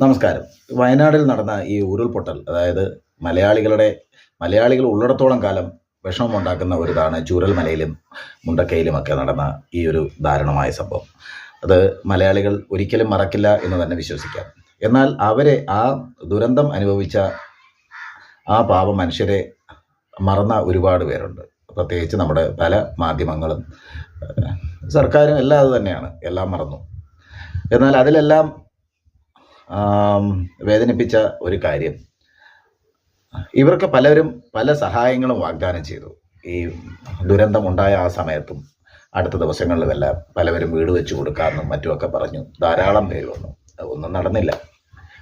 നമസ്കാരം. വയനാടിൽ നടന്ന ഈ ഉരുൾപൊട്ടൽ അതായത് മലയാളികളുടെ മലയാളികൾ ഉള്ളിടത്തോളം കാലം വിഷമമുണ്ടാക്കുന്ന ഒരു ഇതാണ് ചൂരൽമലയിലും മുണ്ടക്കയിലുമൊക്കെ നടന്ന ഈ ഒരു ദാരുണമായ സംഭവം. അത് മലയാളികൾ ഒരിക്കലും മറക്കില്ല എന്ന് തന്നെ വിശ്വസിക്കാം. എന്നാൽ അവരെ ആ ദുരന്തം അനുഭവിച്ച ആ പാവ മനുഷ്യരെ മറന്ന ഒരുപാട് പേരുണ്ട്. പ്രത്യേകിച്ച് നമ്മുടെ പല മാധ്യമങ്ങളും സർക്കാരും എല്ലാം അത് തന്നെയാണ്. എല്ലാം മറന്നു. എന്നാൽ അതിലെല്ലാം വേദനിപ്പിച്ച ഒരു കാര്യം. ഇവർക്ക് പലരും പല സഹായങ്ങളും വാഗ്ദാനം ചെയ്തു. ഈ ദുരന്തമുണ്ടായ ആ സമയത്തും അടുത്ത ദിവസങ്ങളിലുമെല്ലാം പലവരും വീട് വെച്ച് കൊടുക്കാമെന്നും മറ്റുമൊക്കെ പറഞ്ഞു. ധാരാളം പേര് വന്നു. ഒന്നും നടന്നില്ല.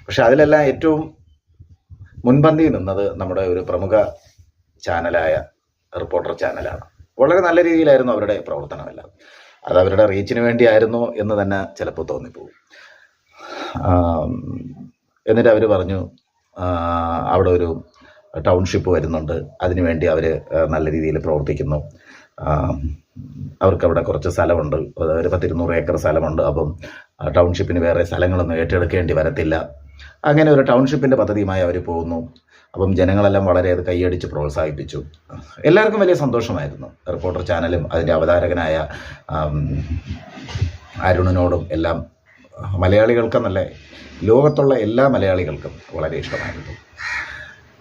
പക്ഷെ അതിലെല്ലാം ഏറ്റവും മുൻപന്തിയിൽ നിന്നത് നമ്മുടെ ഒരു പ്രമുഖ ചാനലായ റിപ്പോർട്ടർ ചാനലാണ്. വളരെ നല്ല രീതിയിലായിരുന്നു അവരുടെ പ്രവർത്തനമെല്ലാം. അത് അവരുടെ റീച്ചിന് വേണ്ടിയായിരുന്നു എന്ന് തന്നെ ചിലപ്പോൾ തോന്നിപ്പോകും. എന്നിട്ട് അവർ പറഞ്ഞു അവിടെ ഒരു ടൗൺഷിപ്പ് വരുന്നുണ്ട്. അതിനുവേണ്ടി അവർ നല്ല രീതിയിൽ പ്രവർത്തിക്കുന്നു. അവർക്ക് അവർക്കവിടെ കുറച്ച് സ്ഥലമുണ്ട്. ഒരു പത്തിരുന്നൂറ് ഏക്കർ സ്ഥലമുണ്ട്. അപ്പം ടൗൺഷിപ്പിന് വേറെ സ്ഥലങ്ങളൊന്നും ഏറ്റെടുക്കേണ്ടി വരത്തില്ല. അങ്ങനെ ഒരു ടൗൺഷിപ്പിന്റെ പദ്ധതിയുമായി അവർ പോകുന്നു. അപ്പം ജനങ്ങളെല്ലാം വളരെ അത് കൈയടിച്ച് പ്രോത്സാഹിപ്പിച്ചു. എല്ലാവർക്കും വലിയ സന്തോഷമായിരുന്നു. റിപ്പോർട്ടർ ചാനലും അതിന്റെ അവതാരകനായ അരുണിനോടും എല്ലാം മലയാളികൾക്കെന്നല്ല ലോകത്തുള്ള എല്ലാ മലയാളികൾക്കും വളരെ ഇഷ്ടമായിരുന്നു.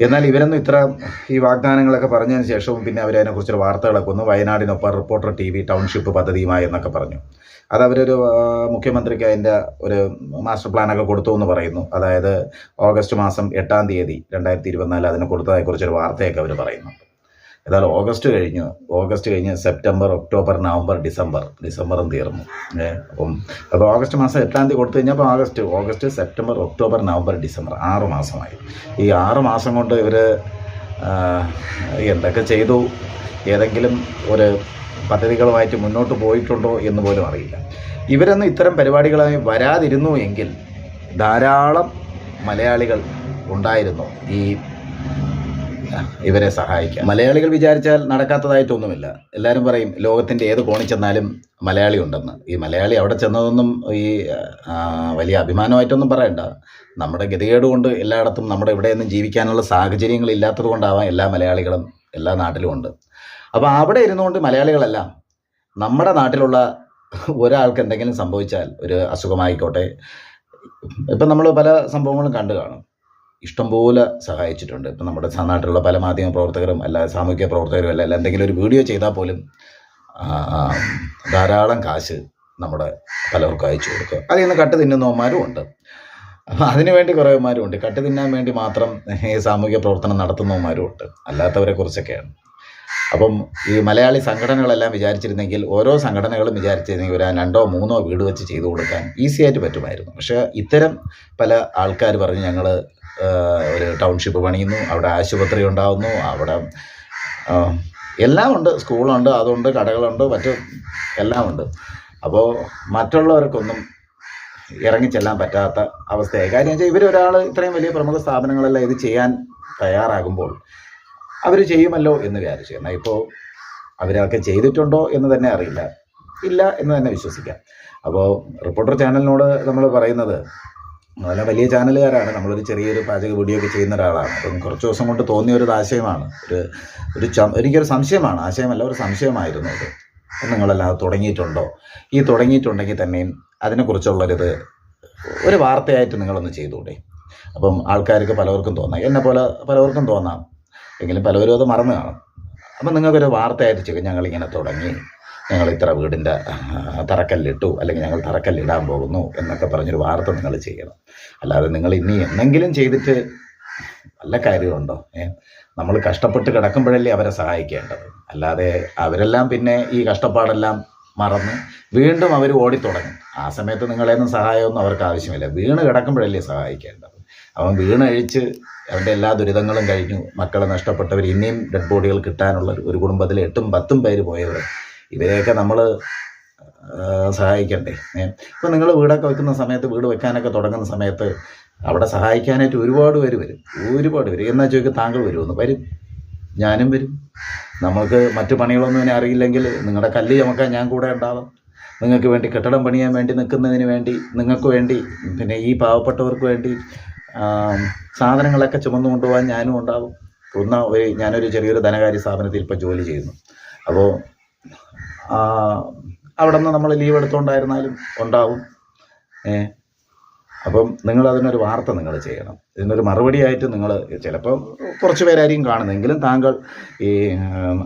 എന്നാൽ ഇവരൊന്നും ഇത്ര ഈ വാഗ്ദാനങ്ങളൊക്കെ പറഞ്ഞതിന് ശേഷവും പിന്നെ അവരതിനെക്കുറിച്ചൊരു വാർത്തകളൊക്കെ വന്നു. വയനാടിനൊപ്പം റിപ്പോർട്ടർ ടി വി ടൗൺഷിപ്പ് പദ്ധതിയുമായി എന്നൊക്കെ പറഞ്ഞു. അത് അവരൊരു മുഖ്യമന്ത്രിക്ക് അതിന്റെ ഒരു മാസ്റ്റർ പ്ലാനൊക്കെ കൊടുത്തു എന്ന് പറയുന്നു. അതായത് ഓഗസ്റ്റ് മാസം എട്ടാം തീയതി രണ്ടായിരത്തി ഇരുപത്തിനാല് അതിന് കൊടുത്തതിനെക്കുറിച്ചൊരു വാർത്തയൊക്കെ അവർ പറയുന്നുണ്ട്. ഏതായാലും ഓഗസ്റ്റ് കഴിഞ്ഞു. ഓഗസ്റ്റ് കഴിഞ്ഞ് സെപ്റ്റംബർ ഒക്ടോബർ നവംബർ ഡിസംബർ. ഡിസംബറും തീർന്നു. ഏഹ് അപ്പം അപ്പോൾ ഓഗസ്റ്റ് മാസം എട്ടാം തീയതി കൊടുത്തു കഴിഞ്ഞപ്പോൾ August August September October November December ആറ് മാസമായി. ഈ ആറ് മാസം കൊണ്ട് ഇവർ എന്തൊക്കെ ചെയ്തു? ഏതെങ്കിലും ഒരു പദ്ധതികളുമായിട്ട് മുന്നോട്ട് പോയിട്ടുണ്ടോ എന്ന് പോലും അറിയില്ല. ഇവരൊന്നും ഇത്തരം പരിപാടികളായി വരാതിരുന്നു എങ്കിൽ ധാരാളം മലയാളികൾ ഉണ്ടായിരുന്നു. ഈ ഇവരെ സഹായിക്കാം. മലയാളികൾ വിചാരിച്ചാൽ നടക്കാത്തതായിട്ടൊന്നുമില്ല എല്ലാവരും പറയും ലോകത്തിന്റെ ഏത് കോണി ചെന്നാലും മലയാളി ഉണ്ടെന്ന്. ഈ മലയാളി അവിടെ ചെന്നതൊന്നും ഈ വലിയ അഭിമാനമായിട്ടൊന്നും പറയണ്ട. നമ്മുടെ ഗതികേട് കൊണ്ട് എല്ലായിടത്തും നമ്മുടെ ഇവിടെയൊന്നും ജീവിക്കാനുള്ള സാഹചര്യങ്ങൾ ഇല്ലാത്തത് കൊണ്ടാവാം എല്ലാ മലയാളികളും എല്ലാ നാട്ടിലും ഉണ്ട്. അപ്പോൾ അവിടെ ഇരുന്നുകൊണ്ട് മലയാളികളെല്ലാം നമ്മുടെ നാട്ടിലുള്ള ഒരാൾക്ക് എന്തെങ്കിലും സംഭവിച്ചാൽ ഒരു അസുഖമായിക്കോട്ടെ. ഇപ്പം നമ്മൾ പല സംഭവങ്ങളും കണ്ടു കാണും. ഇഷ്ടംപോലെ സഹായിച്ചിട്ടുണ്ട്. ഇപ്പം നമ്മുടെ നാട്ടിലുള്ള പല മാധ്യമ പ്രവർത്തകരും അല്ല സാമൂഹിക പ്രവർത്തകരും അല്ല അല്ല എന്തെങ്കിലും ഒരു വീഡിയോ ചെയ്താൽ പോലും ധാരാളം കാശ് നമ്മുടെ പലർക്കും അയച്ചു കൊടുക്കുക. അതിൽ നിന്ന് കട്ട് തിന്നുന്നവന്മാരും ഉണ്ട്. അതിനുവേണ്ടി കുറേമാരും ഉണ്ട്. കട്ട് തിന്നാൻ വേണ്ടി മാത്രം ഈ സാമൂഹിക പ്രവർത്തനം നടത്തുന്നവന്മാരും ഉണ്ട്. അല്ലാത്തവരെ കുറിച്ചൊക്കെയാണ്. അപ്പം ഈ മലയാളി സംഘടനകളെല്ലാം വിചാരിച്ചിരുന്നെങ്കിൽ ഓരോ സംഘടനകളും വിചാരിച്ചിരുന്നെങ്കിൽ ഒരു രണ്ടോ മൂന്നോ വീട് വെച്ച് ചെയ്തു കൊടുക്കാൻ ഈസി ആയിട്ട് പറ്റുമായിരുന്നു. പക്ഷേ ഇത്തരം പല ആൾക്കാർ പറഞ്ഞ് ഞങ്ങൾ ഒരു ടൗൺഷിപ്പ് പണിയുന്നു അവിടെ ആശുപത്രി ഉണ്ടാകുന്നു അവിടെ എല്ലാം ഉണ്ട് സ്കൂളുണ്ട് അതുണ്ട് കടകളുണ്ട് മറ്റു എല്ലാം ഉണ്ട് അപ്പോൾ മറ്റുള്ളവർക്കൊന്നും ഇറങ്ങിച്ചെല്ലാൻ പറ്റാത്ത അവസ്ഥയായി. കാര്യം വെച്ചാൽ ഇവരൊരാൾ ഇത്രയും വലിയ പ്രമുഖ സ്ഥാപനങ്ങളെല്ലാം ഇത് ചെയ്യാൻ തയ്യാറാകുമ്പോൾ അവർ ചെയ്യുമല്ലോ എന്ന് വിചാരിച്ചു. എന്നാൽ ഇപ്പോൾ അവരൊക്കെ ചെയ്തിട്ടുണ്ടോ എന്ന് തന്നെ അറിയില്ല. ഇല്ല എന്ന് തന്നെ വിശ്വസിക്കാം. അപ്പോൾ റിപ്പോർട്ടർ ചാനലിനോട് നമ്മൾ പറയുന്നത് നല്ല വലിയ ചാനലുകാരാണ്. നമ്മളൊരു ചെറിയൊരു പാചക വീഡിയോ ചെയ്യുന്ന ഒരാളാണ്. അപ്പം കുറച്ച് ദിവസം കൊണ്ട് തോന്നിയ ഒരു ആശയമാണ്. ഒരു ഒരു ച- എനിക്കൊരു സംശയമാണ്. ആശയമല്ല ഒരു സംശയമായിരുന്നു അത്. നിങ്ങളെല്ലാം തുടങ്ങിയിട്ടുണ്ടോ? ഈ തുടങ്ങിയിട്ടുണ്ടെങ്കിൽ തന്നെയും അതിനെക്കുറിച്ചുള്ളൊരിത് ഒരു വാർത്തയായിട്ട് നിങ്ങളൊന്ന് ചെയ്തുകൂടെ അപ്പം ആൾക്കാർക്ക് പലവർക്കും തോന്നാം. എന്നെ പോലെ പലവർക്കും തോന്നാം. എങ്കിലും പലവരും അത് മറന്നു കാണും. അപ്പം നിങ്ങൾക്കൊരു വാർത്തയായിട്ട് ചെയ്യും ഞങ്ങളിങ്ങനെ തുടങ്ങി. ഞങ്ങൾ ഇത്ര വീടിന്റെ തറക്കല്ലിട്ടു അല്ലെങ്കിൽ ഞങ്ങൾ തറക്കല്ലിടാൻ പോകുന്നു എന്നൊക്കെ പറഞ്ഞൊരു വാർത്ത നിങ്ങൾ ചെയ്യണം. അല്ലാതെ നിങ്ങൾ ഇനി എന്തെങ്കിലും ചെയ്തിട്ട് നല്ല കാര്യമുണ്ടോ നമ്മൾ കഷ്ടപ്പെട്ട് കിടക്കുമ്പോഴല്ലേ അവരെ സഹായിക്കേണ്ടത്. അല്ലാതെ അവരെല്ലാം പിന്നെ ഈ കഷ്ടപ്പാടെല്ലാം മറന്ന് വീണ്ടും അവർ ഓടിത്തുടങ്ങും. ആ സമയത്ത് നിങ്ങളെയൊന്നും സഹായമൊന്നും അവർക്ക് ആവശ്യമില്ല. വീണ് കിടക്കുമ്പോഴല്ലേ സഹായിക്കേണ്ടത്. അവൻ വീണഴിച്ച് അവന്റെ എല്ലാ ദുരിതങ്ങളും കഴിഞ്ഞു. മക്കളെ നഷ്ടപ്പെട്ടവർ ഇനിയും ഡെഡ് ബോഡികൾ കിട്ടാനുള്ള ഒരു കുടുംബത്തിൽ എട്ടും പത്തും പേര് പോയവർ ഇവരെയൊക്കെ നമ്മൾ സഹായിക്കണ്ടേ? ഇപ്പം നിങ്ങൾ വീടൊക്കെ വെക്കുന്ന സമയത്ത് വീട് വെക്കാനൊക്കെ തുടങ്ങുന്ന സമയത്ത് അവിടെ സഹായിക്കാനായിട്ട് ഒരുപാട് പേര് വരും. ഒരുപാട് പേര്. എന്നാ ചോദിക്കുക താങ്കൾ വരുമെന്ന് വരും. ഞാനും വരും. നമുക്ക് മറ്റു പണികളൊന്നും ഇനി അറിയില്ലെങ്കിൽ നിങ്ങളുടെ കല്ല് ചുമക്കാൻ ഞാൻ കൂടെ ഉണ്ടാവാം. നിങ്ങൾക്ക് വേണ്ടി കെട്ടിടം പണിയാൻ വേണ്ടി നിൽക്കുന്നതിന് വേണ്ടി നിങ്ങൾക്ക് വേണ്ടി പിന്നെ ഈ പാവപ്പെട്ടവർക്ക് വേണ്ടി സാധനങ്ങളൊക്കെ ചുമന്നു കൊണ്ടുപോകാൻ ഞാനും ഉണ്ടാവും. ഒന്നാ ഞാനൊരു ചെറിയൊരു ധനകാര്യ സ്ഥാപനത്തിൽ ഇപ്പോൾ ജോലി ചെയ്യുന്നു. അപ്പോൾ അവിടെ നിന്ന് നമ്മൾ ലീവ് എടുത്തുകൊണ്ടായിരുന്നാലും ഉണ്ടാവും. ഏ? അപ്പം നിങ്ങൾ അതിനൊരു വാർത്ത നിങ്ങൾ ചെയ്യണം. ഇതിനൊരു മറുപടിയായിട്ട് നിങ്ങൾ ചിലപ്പോൾ കുറച്ച് പേരായിരിക്കും കാണുന്നതെങ്കിലും താങ്കൾ ഈ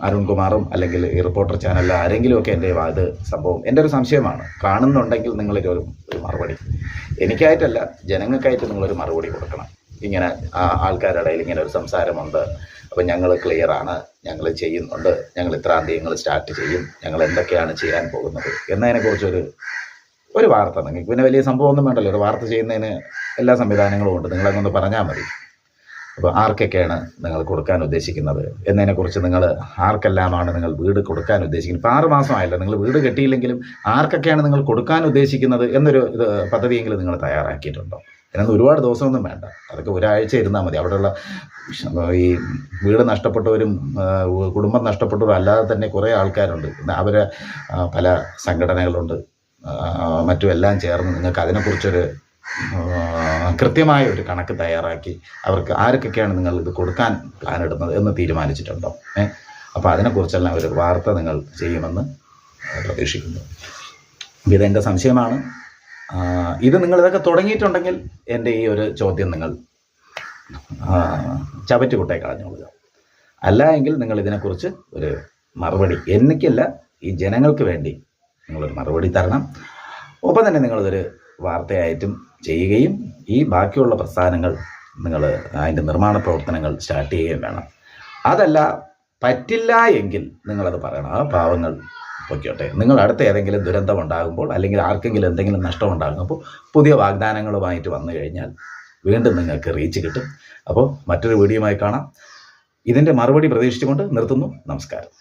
അരുൺകുമാറും അല്ലെങ്കിൽ ഈ റിപ്പോർട്ടർ ചാനലിൽ ആരെങ്കിലുമൊക്കെ എന്റെ ഇത് സംഭവം എന്റെ ഒരു സംശയമാണ്. കാണുന്നുണ്ടെങ്കിൽ നിങ്ങളൊരു ഒരു മറുപടി. എനിക്കായിട്ടല്ല ജനങ്ങൾക്കായിട്ട് നിങ്ങളൊരു മറുപടി കൊടുക്കണം. ഇങ്ങനെ ആൾക്കാരുടെ ഇടയിൽ ഇങ്ങനെ ഒരു സംസാരമുണ്ട്. അപ്പം ഞങ്ങൾ ക്ലിയറാണ് ഞങ്ങൾ ചെയ്യുന്നുണ്ട്. ഞങ്ങൾ ഇത്രാം തീയതി ഞങ്ങൾ സ്റ്റാർട്ട് ചെയ്യും. ഞങ്ങൾ എന്തൊക്കെയാണ് ചെയ്യാൻ പോകുന്നത് എന്നതിനെക്കുറിച്ചൊരു ഒരു വാർത്ത നിങ്ങൾക്ക്. പിന്നെ വലിയ സംഭവമൊന്നും വേണ്ടല്ലോ. ഒരു വാർത്ത ചെയ്യുന്നതിന് എല്ലാ സംവിധാനങ്ങളും ഉണ്ട്. നിങ്ങളങ്ങൊന്ന് പറഞ്ഞാൽ മതി. അപ്പോൾ ആർക്കൊക്കെയാണ് നിങ്ങൾ കൊടുക്കാൻ ഉദ്ദേശിക്കുന്നത് എന്നതിനെക്കുറിച്ച് നിങ്ങൾ ആർക്കെല്ലാമാണ് നിങ്ങൾ വീട് കൊടുക്കാൻ ഉദ്ദേശിക്കുന്നത്? ഇപ്പോൾ ആറ് മാസമായല്ലോ. നിങ്ങൾ വീട് കെട്ടിയില്ലെങ്കിലും ആർക്കൊക്കെയാണ് നിങ്ങൾ കൊടുക്കാൻ ഉദ്ദേശിക്കുന്നത് എന്നൊരു ഇത് പദ്ധതിയെങ്കിലും നിങ്ങൾ തയ്യാറാക്കിയിട്ടുണ്ടോ? അതിനൊന്നും ഒരുപാട് ദിവസമൊന്നും വേണ്ട. അതൊക്കെ ഒരാഴ്ച ഇരുന്നാൽ മതി. അവിടെയുള്ള ഈ വീട് നഷ്ടപ്പെട്ടവരും കുടുംബം നഷ്ടപ്പെട്ടവരും അല്ലാതെ തന്നെ കുറേ ആൾക്കാരുണ്ട്. അവരെ പല സംഘടനകളുണ്ട്. മറ്റുമെല്ലാം ചേർന്ന് നിങ്ങൾക്ക് അതിനെക്കുറിച്ചൊരു കൃത്യമായ ഒരു കണക്ക് തയ്യാറാക്കി അവർക്ക് ആർക്കൊക്കെയാണ് നിങ്ങൾ ഇത് കൊടുക്കാൻ പ്ലാൻ ഇടുന്നത് എന്ന് തീരുമാനിച്ചിട്ടുണ്ടോ? ഏ? അപ്പോൾ അതിനെക്കുറിച്ചെല്ലാം ഒരു വാർത്ത നിങ്ങൾ ചെയ്യുമെന്ന് പ്രതീക്ഷിക്കുന്നു. ഇതെന്റെ സംശയമാണ്. ഇത് നിങ്ങൾ ഇതൊക്കെ തുടങ്ങിയിട്ടുണ്ടെങ്കിൽ എന്റെ ഈ ഒരു ചോദ്യം നിങ്ങൾ ചവറ്റ് കുട്ടയെ കളഞ്ഞോളുക. അല്ല എങ്കിൽ നിങ്ങൾ ഇതിനെക്കുറിച്ച് ഒരു മറുപടി. എനിക്കല്ല ഈ ജനങ്ങൾക്ക് വേണ്ടി നിങ്ങളൊരു മറുപടി തരണം. ഒപ്പം തന്നെ നിങ്ങളിതൊരു വാർത്തയായിട്ടും ചെയ്യുകയും ഈ ബാക്കിയുള്ള പ്രസ്ഥാനങ്ങൾ നിങ്ങൾ അതിന്റെ നിർമ്മാണ പ്രവർത്തനങ്ങൾ സ്റ്റാർട്ട് ചെയ്യുകയും വേണം. അതല്ല പറ്റില്ല എങ്കിൽ നിങ്ങളത് പറയണം. ആ പാവങ്ങൾ പൊയ്ക്കോട്ടെ നിങ്ങൾ അടുത്ത ഏതെങ്കിലും ദുരന്തം ഉണ്ടാകുമ്പോൾ അല്ലെങ്കിൽ ആർക്കെങ്കിലും എന്തെങ്കിലും നഷ്ടം ഉണ്ടാകുമ്പോൾ പുതിയ വാഗ്ദാനങ്ങളുമായിട്ട് വന്നു കഴിഞ്ഞാൽ വീണ്ടും നിങ്ങൾക്ക് റീച്ച് കിട്ടും. അപ്പോൾ മറ്റൊരു വീഡിയോയുമായി കാണാം. ഇതിന്റെ മറുപടി പ്രതീക്ഷിച്ചുകൊണ്ട് നിർത്തുന്നു. നമസ്കാരം.